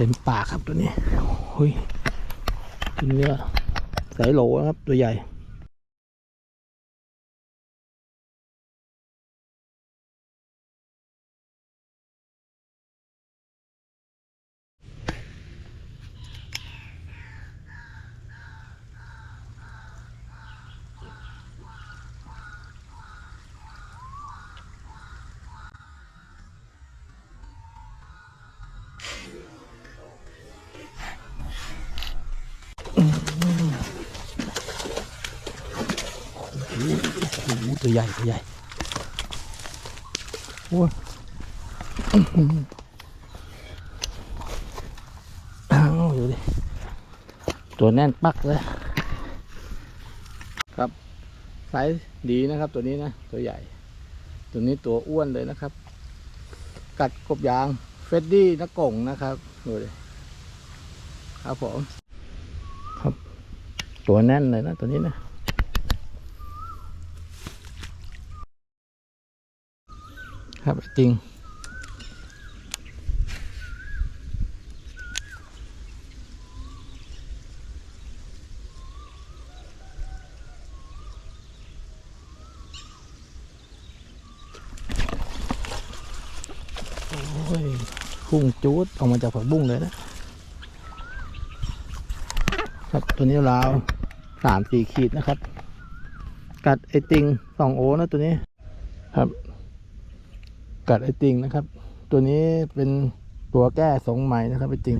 เต็มปากครับตัวนี้เฮ้ยตัวนี้ก็สายโหลครับตัวใหญ่ ตัวใหญ่ตัวใหญ่โอ้ยอื้อหืออ้าวดูดิตัวแน่นปักเลย ครับไซส์ดีนะครับตัวนี้นะ ตัวใหญ่ ตัวนี้ตัวอ้วนเลยนะครับ กัดกบยางเฟดดี้นักกงนะครับดูดิครับผม ครับ ตัวแน่นเลยนะตัวนี้นะ ครับจริง โอ้ยพุ่งจูดออกมาจากผักบุ้งเลยนะ ครับตัวนี้ราวสามสี่ขีดนะครับ กัดไอติงสองโอนะตัวนี้ครับ กัดไอติงนะครับ ตัวนี้เป็นตัวแก้สงใหม่นะครับไอติง